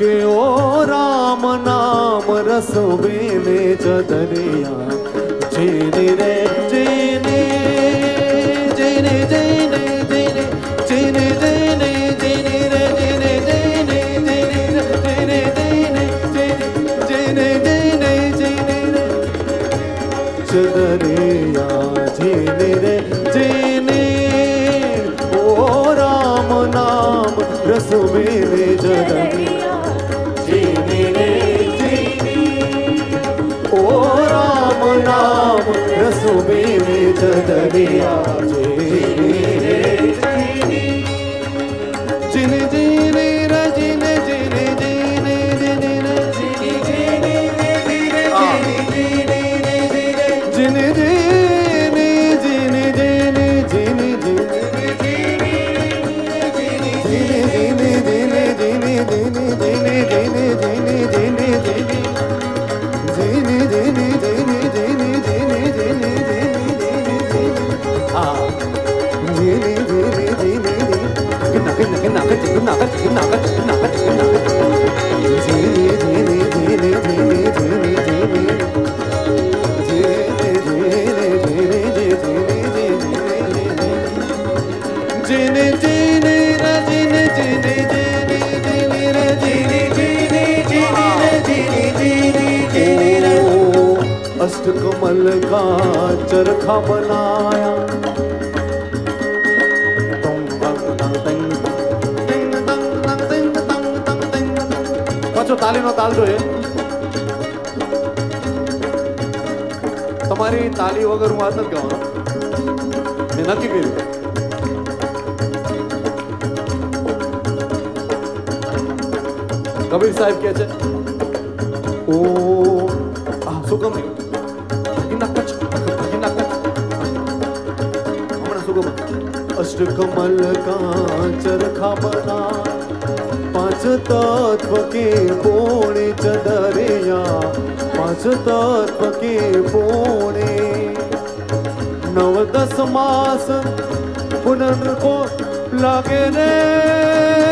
के ओ राम नाम रस बेले जदरिया जेने रे, जेने जेने जेने जेने जेने जेने जेने रे। जेने जेने, ओ राम नाम रस बेले जदरिया दरिया जिन जिन रजिन जिन जिन जिन जिन जिन जिन जिन अष्टकमल का चरखा बनाया તાલીનો તાલ જોઈએ તમારી તાલી વગર હું વાત નથી ગાવાનો મેં નક્કી કર્યું કબીર સાહેબ કે છે ઓ આ શું ગમે ભાગીના કચ્છ ભાગીના કચ્છ હમણાં माझ तत्व के पोणे चदरया माझ तत्व के पोणे. नवदस मास पुनर्को लागे रे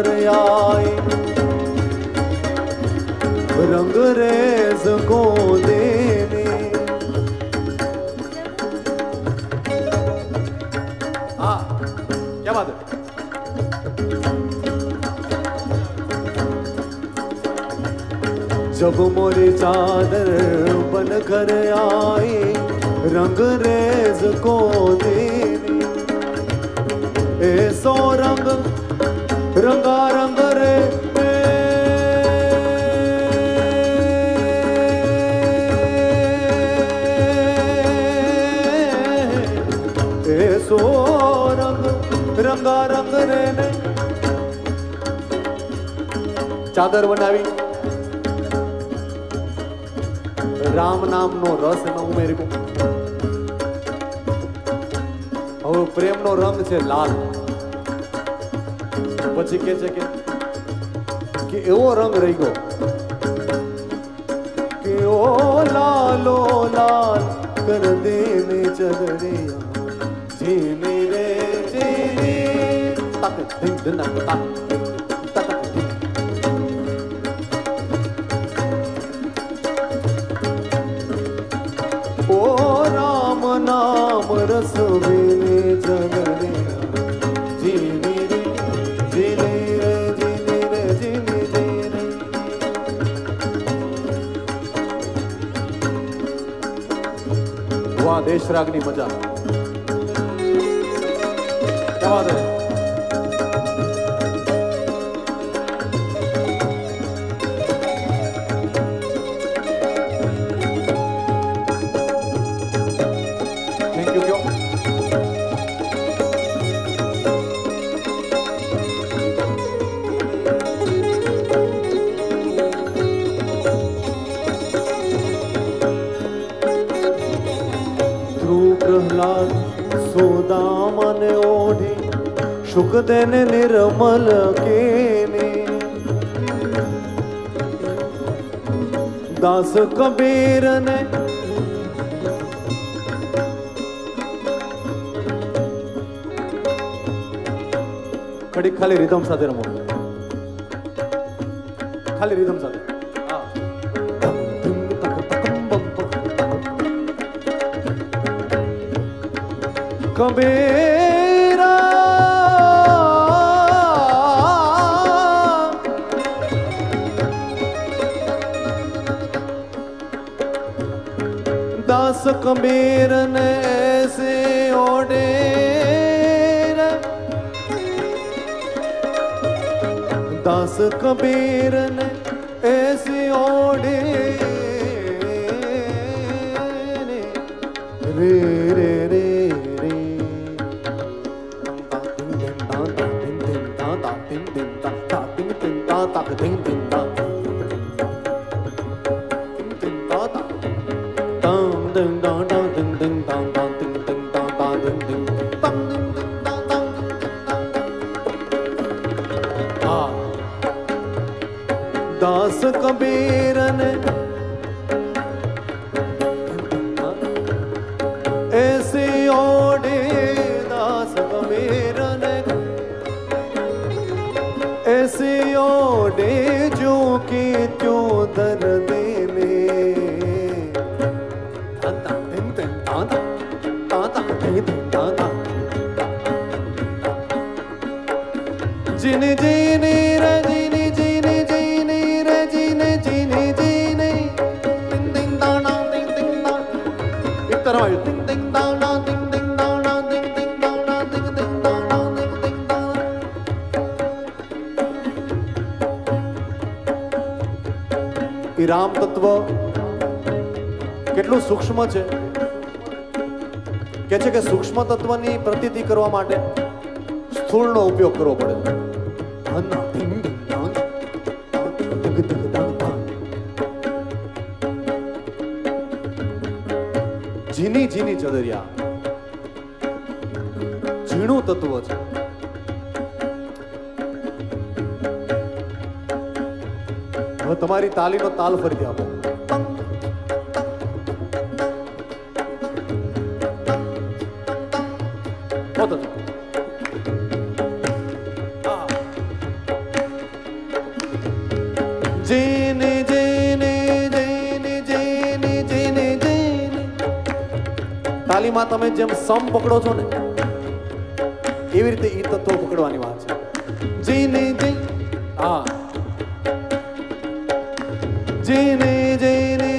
घर आई रंग रेज को देने। हाँ क्या बात है? जब मोरी चादर बन कर आई रंग रेज को देने। ऐसो रंग रंगा ચાદર બનાવી. રામ નામનો રસ એમાં ઉમેર્યો. હવે પ્રેમનો રંગ છે લાલ. પછી કે છે કે કે એવો રંગ રહી ગયો. કે ઓ લાલો લાલ, કર દે મે ચગરિયા જીની રે. જીની તક ધીમ ધનક તક. सहस्राग्नि मज़ा क्या बात है? सुख देने निर्मल केने दास कबीर ने खड़ी, खाली रिदम साधे रमो। खाली रिदम साधे। हाँ। कबीर ਦਸ ਕਬੀਰ ਨੇ ਐਸੇ ਓਡੇਰ ਦਸ ਕਬੀਰ ਨੇ એ રામ તત્વ કેટલું સૂક્ષ્મ છે? કે છે કે સૂક્ષ્મ તત્વની પ્રતિતિ કરવા માટે સ્થૂળનો ઉપયોગ કરવો પડે. Zini Zini ચદરિયા. ઝીણું તત્વ છે. તમારી તાલીનો તાલ ફરીથી આપો. જેને તાલીમાં તમે જેમ સમ પકડો છો ને, એવી રીતે એ તત્વો પકડવાની વાત છે. day day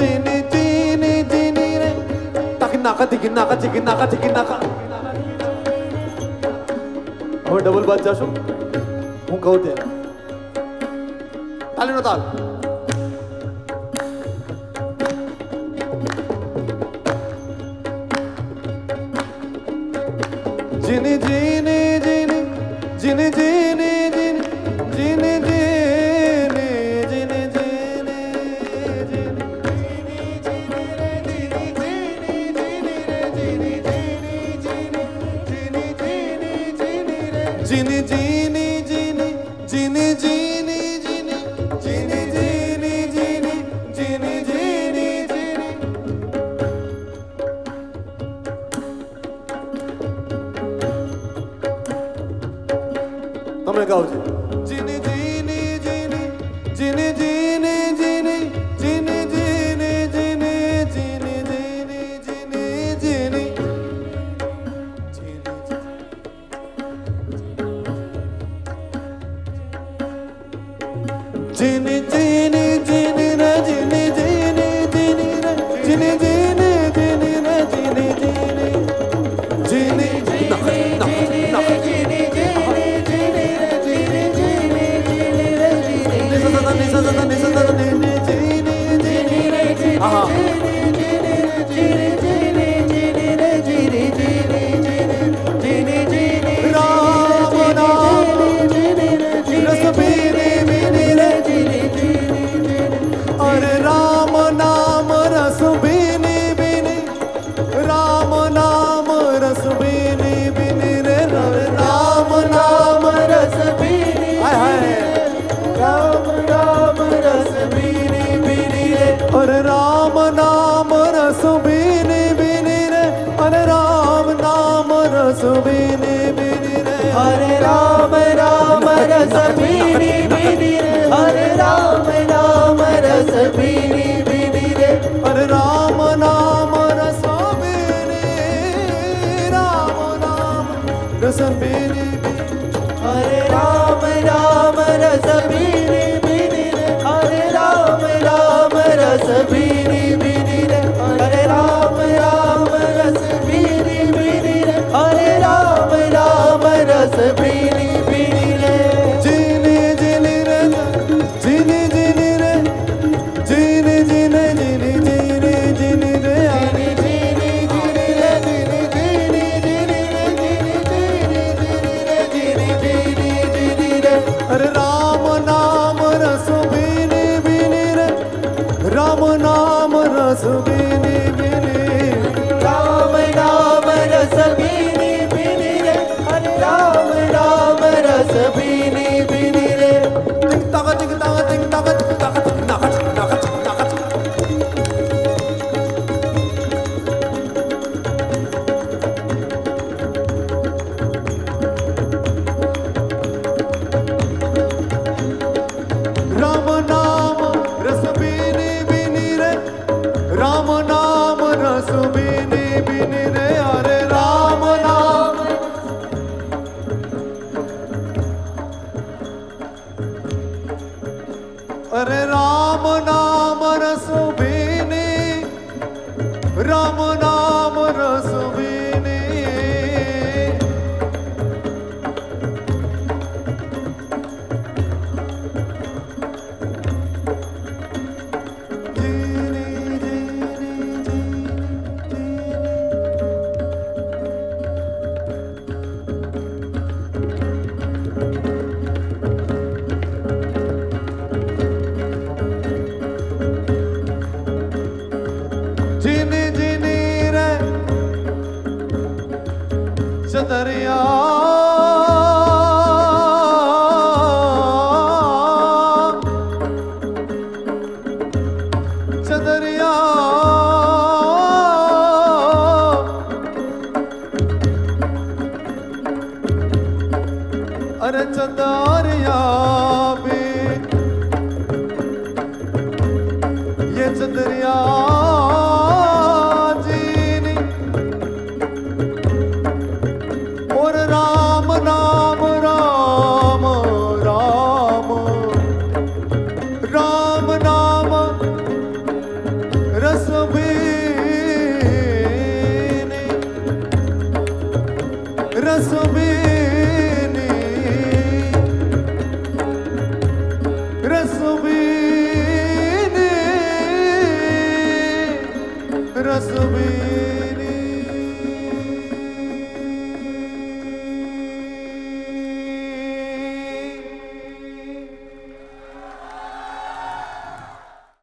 চিনি চিনি চিনি রে। তাকে নাকা দিকে নাকা চিকে নাকা চিকে নাকা। હવે ડબલ બાદ જશું હું કહું તે તાલીનો તાલ Baby. Azul. દરિયા